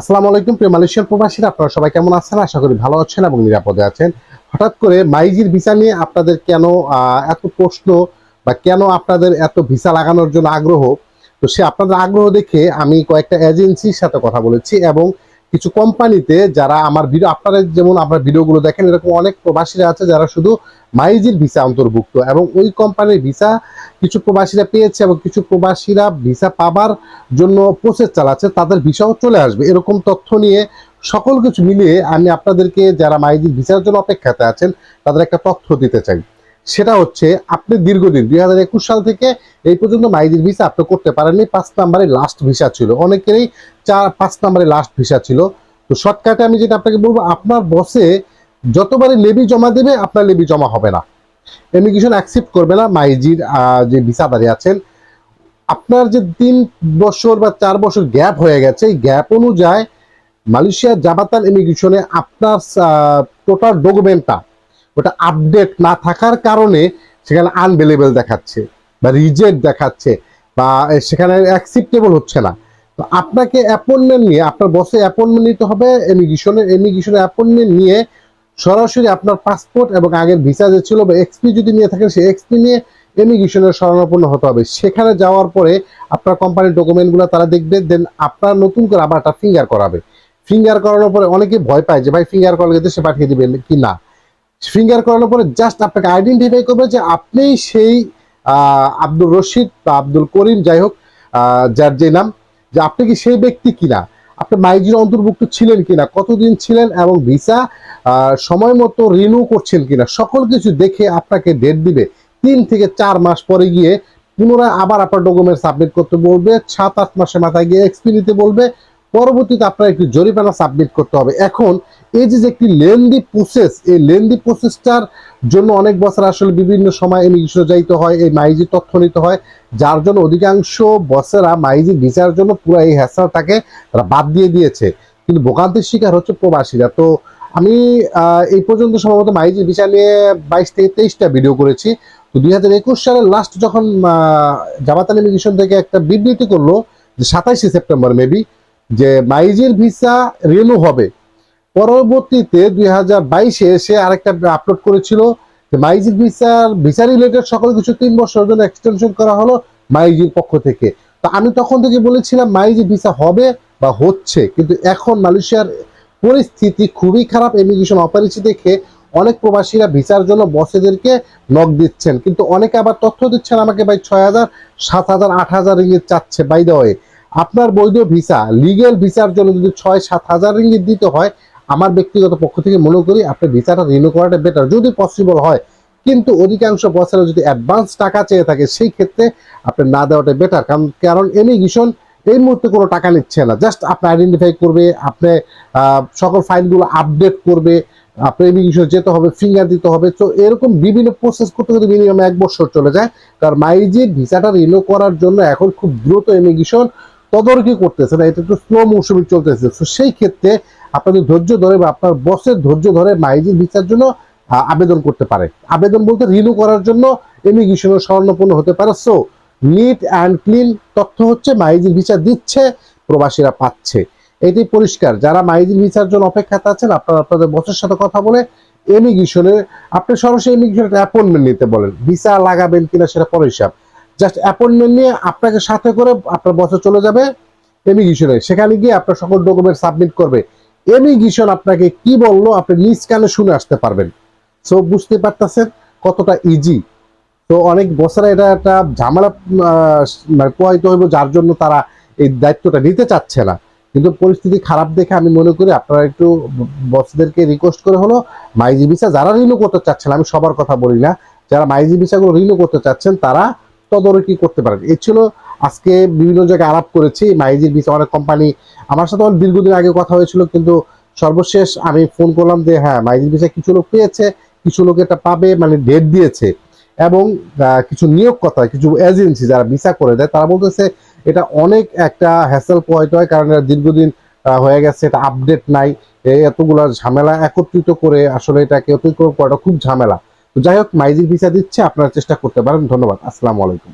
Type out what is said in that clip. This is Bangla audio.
আসসালামু আলাইকুম, প্রিয় মালয়েশিয়ার প্রবাসীরা। আপনারা সবাই কেমন আছেন? আশা করি ভালো আছেন এবং নিরাপদে আছেন। হঠাৎ করে মাইজির ভিসা নিয়ে আপনাদের কেন এত প্রশ্ন বা কেন আপনাদের এত ভিসা লাগানোর জন্য আগ্রহ? তো সে আপনাদের আগ্রহ দেখে আমি কয়েকটা এজেন্সির সাথে কথা বলেছি এবং কিছু কোম্পানিতে যারা আমার ভিডিও আপনারা যেমন আপনার ভিডিওগুলো দেখেন, এরকম অনেক প্রবাসীরা আছে যারা শুধু মাইজির ভিসা অন্তর্ভুক্ত এবং ওই কোম্পানির ভিসা কিছু প্রবাসীরা পেয়েছে এবং কিছু প্রবাসীরা ভিসা পাবার জন্য প্রসেস চালাচ্ছে, তাদের ভিসাও চলে আসবে। এরকম তথ্য নিয়ে সকল কিছু মিলিয়ে আমি আপনাদেরকে যারা মাইজির ভিসার জন্য অপেক্ষাতে আছেন, তাদের একটা তথ্য দিতে চাই। সেটা হচ্ছে আপনি দীর্ঘদিন, দুই হাজার একুশ সাল থেকে এই পর্যন্ত মাইজির ভিসা আপনি করতে পারেননি, পাঁচ নাম্বারে লাস্ট ভিসা ছিল। অনেকেরই চার, পাঁচ নাম্বারে লাস্ট ভিসা ছিল। তো শর্টকাটে আমি যেটা আপনাকে বলব, আপনার বসে যতবারই লেবি জমা দেবে, আপনার লেবি জমা হবে না। ইমিগ্রেশন অ্যাকসেপ্ট করবে না মাইজির যে ভিসাদারি আছেন। আপনার যে তিন বছর বা চার বছর গ্যাপ হয়ে গেছে, এই গ্যাপ অনুযায়ী মালয়েশিয়ার জাবাতান ইমিগ্রেশনে আপনার টোটাল ডকুমেন্টটা ওটা আপডেট না থাকার কারণে সেখানে আনভেলেবেল দেখাচ্ছে বা রিজেক্ট দেখাচ্ছে বা সেখানে অ্যাকসেপ্টেবল হচ্ছে না। তো আপনাকে অ্যাপয়েন্টমেন্ট নিয়ে, আপনার বসে অ্যাপয়েন্টমেন্ট নিতে হবে ইমিগ্রেশনের ইমিগ্রেশনের অ্যাপয়েন্টমেন্ট নিয়ে সরাসরি আপনার পাসপোর্ট এবং আগের ভিসা যে ছিল বা এক্সপি যদি নিয়ে থাকেন, সেই এক্সপি নিয়ে ইমিগ্রেশনের শরণাপন্ন হতে হবে। সেখানে যাওয়ার পরে আপনার কোম্পানির ডকুমেন্টগুলো তারা দেখবে দেন আপনার নতুন করে আবার একটা ফিঙ্গার করাবে। ফিঙ্গার করানোর পরে অনেকে ভয় পায় যে, ভাই ফিঙ্গার করলে দেশে পাঠিয়ে দিবেন কি না? ফিঙ্গার করানোর পরে জাস্ট আপনাকে আইডেন্টিফাই করবে যে আপনি সেই আব্দুল রশিদ বা আব্দুল করিম, যাই হোক যার যে নাম, যে আপনি কি সেই ব্যক্তি কিনা, আপনি মাইজির অন্তর্ভুক্ত ছিলেন কিনা, কতদিন ছিলেন এবং ভিসা সময় মতো রিনিউ করছেন কিনা, সকল কিছু দেখে আপনাকে ডেট দিবে। তিন থেকে চার মাস পরে গিয়ে পুনরায় আবার আপনার ডকুমেন্ট সাবমিট করতে বলবে, সাত আট মাসের মাথায় গিয়ে এক্সপি নিতে বলবে পরবর্তীতে আপনার একটি জরিমানা সাবমিট করতে হবে। এখন, এই যে একটি লেন্দি প্রসেস এই লেন্দি প্রসেসটার জন্য অনেক বছর আসলে বিভিন্ন সময় ইমিগ্রেশনে যাইতে হয়, এই মাইজি তথ্য নিতে হয়, যার জন্য অধিকাংশ বসেরা মাইজি ভিসার জন্য পুরো এই হ্যাসালটাকে তারা বাদ দিয়ে দিয়েছে। কিন্তু ভোগান্তির শিকার হচ্ছে প্রবাসীরা। তো আমি এই পর্যন্ত সম্ভবত মাইজি ভিসা নিয়ে বাইশ থেকে তেইশটা ভিডিও করেছি। তো দুই হাজার একুশ সালের লাস্ট যখন জামাতান ইমিগ্রেশন থেকে একটা বিবৃতি করল যে সাতাইশে সেপ্টেম্বর মেবি যে মাইজির ভিসা রিনিউ হবে। পরবর্তীতে দুই হাজার বাইশে এসে আরেকটা আপলোড করেছিল মাইজির ভিসার, ভিসা রিলেটেড সকল কিছু তিন বছরের জন্য এক্সটেনশন করা হলো মাইজির পক্ষ থেকে। তো আমি তখন থেকে বলেছিলাম মাইজি ভিসা হবে বা হচ্ছে, কিন্তু এখন মালয়েশিয়ার পরিস্থিতি খুবই খারাপ ইমিগ্রেশন অপরিচি দেখে অনেক প্রবাসীরা ভিসার জন্য বসেদেরকে নক দিচ্ছেন। কিন্তু অনেকে আবার তথ্য দিচ্ছেন আমাকে ভাই ছয় হাজার, সাত হাজার, আট হাজার রিঙ্গিত চাচ্ছে বাই দ্য ওয়ে আপনার বৈধ ভিসা লিগেল ভিসার জন্য যদি ছয় সাত হাজার রিঙ্গিত দিতে হয়, আমার ব্যক্তিগত পক্ষ থেকে মনে করি আপনি ভিসাটা রিনিউ করাটা বেটার যদি পসিবল হয়। কিন্তু অধিকাংশ বছরে যদি অ্যাডভান্স টাকা চেয়ে থাকে, সেই ক্ষেত্রে আপনি না দেওয়াটা বেটার কারণ কারণ ইমিগ্রেশন এই মুহূর্তে কোনো টাকা নিচ্ছে না। জাস্ট আপনি আইডেন্টিফাই করবে, আপনি সকল ফাইলগুলো আপডেট করবে আপনি ইমিগ্রেশন যেতে হবে ফিঙ্গার দিতে হবে। তো এরকম বিভিন্ন প্রসেস করতে করতে মিনিমাম এক বছর চলে যায়। কারণ মাইজি ভিসাটা রিনিউ করার জন্য এখন খুব দ্রুত ইমিগ্রেশন তদারকি করতেছে না, এটা একটু স্লো মৌসুমি চলতেছে। তো সেই ক্ষেত্রে আপনাদের ধৈর্য ধরে বা আপনার বসের ধৈর্য ধরে মাইজির ভিসার জন্য আবেদন করতে পারে। আবেদন বলতে রিনিউ করার জন্য ইমিগ্রেশনের স্বর্ণপূর্ণ হতে পারে। সো নিট অ্যান্ড ক্লিন তথ্য হচ্ছে মাইজির ভিসা দিচ্ছে, প্রবাসীরা পাচ্ছে। এটি পরিষ্কার। যারা মাইজির ভিসার জন্য অপেক্ষাতে আছেন, আপনারা আপনাদের বসের সাথে কথা বলে ইমিগ্রেশনে আপনি সরাসরি ইমিগ্রেশনের অ্যাপয়েন্টমেন্ট নিতে বলেন। ভিসা লাগাবেন কিনা সেটা পরে হিসাব। জাস্ট অ্যাপয়েন্টমেন্ট নিয়ে আপনাকে সাথে করে আপনার বসে চলে যাবে ইমিগ্রেশনে সেখানে গিয়ে আপনার সকল ডকুমেন্ট সাবমিট করবে। ইমিগ্রেশন আপনাকে কি বলল আপনি নিজ কানে শুনে আসতে পারবেন। সো বুঝতে পারতেছেন কতটা ইজি তো অনেক বছরে এটা একটা ঝামেলা মানে প্রবাহিত হইব যার জন্য তারা এই দায়িত্বটা নিতে চাচ্ছে না। কিন্তু পরিস্থিতি খারাপ দেখে আমি মনে করি আপনারা একটু বসদেরকে রিকোয়েস্ট করে হলো মাইজি ভিসা যারা রিনিউ করতে চাচ্ছেন, আমি সবার কথা বলি না, যারা মাইজি ভিসাগুলো রিনিউ করতে চাচ্ছেন তারা তদারকি করতে পারেন। এই ছিল আজকে বিভিন্ন জায়গায় আলাপ করেছি মাইজির ভিসা অনেক কোম্পানি আমার সাথে অনেক দীর্ঘদিন আগে কথা হয়েছিল, কিন্তু সর্বশেষ আমি ফোন করলাম যে হ্যাঁ মাইজির ভিসা কিছু লোক পেয়েছে, কিছু লোক এটা পাবে মানে ডেট দিয়েছে। এবং কিছু নিয়োগ কথা কিছু এজেন্সি যারা ভিসা করে দেয়, তারা বলতেছে, এটা অনেক একটা হ্যাসেল পোহাইতে হয়, কারণ এটা দীর্ঘদিন হয়ে গেছে, এটা আপডেট নাই এতগুলো ঝামেলা একত্রিত করে আসলে এটাকে অতিক্রম করাটা খুব ঝামেলা। তো যাই হোক মাইজির ভিসা দিচ্ছে আপনারা চেষ্টা করতে পারেন। ধন্যবাদ আসসালামু আলাইকুম।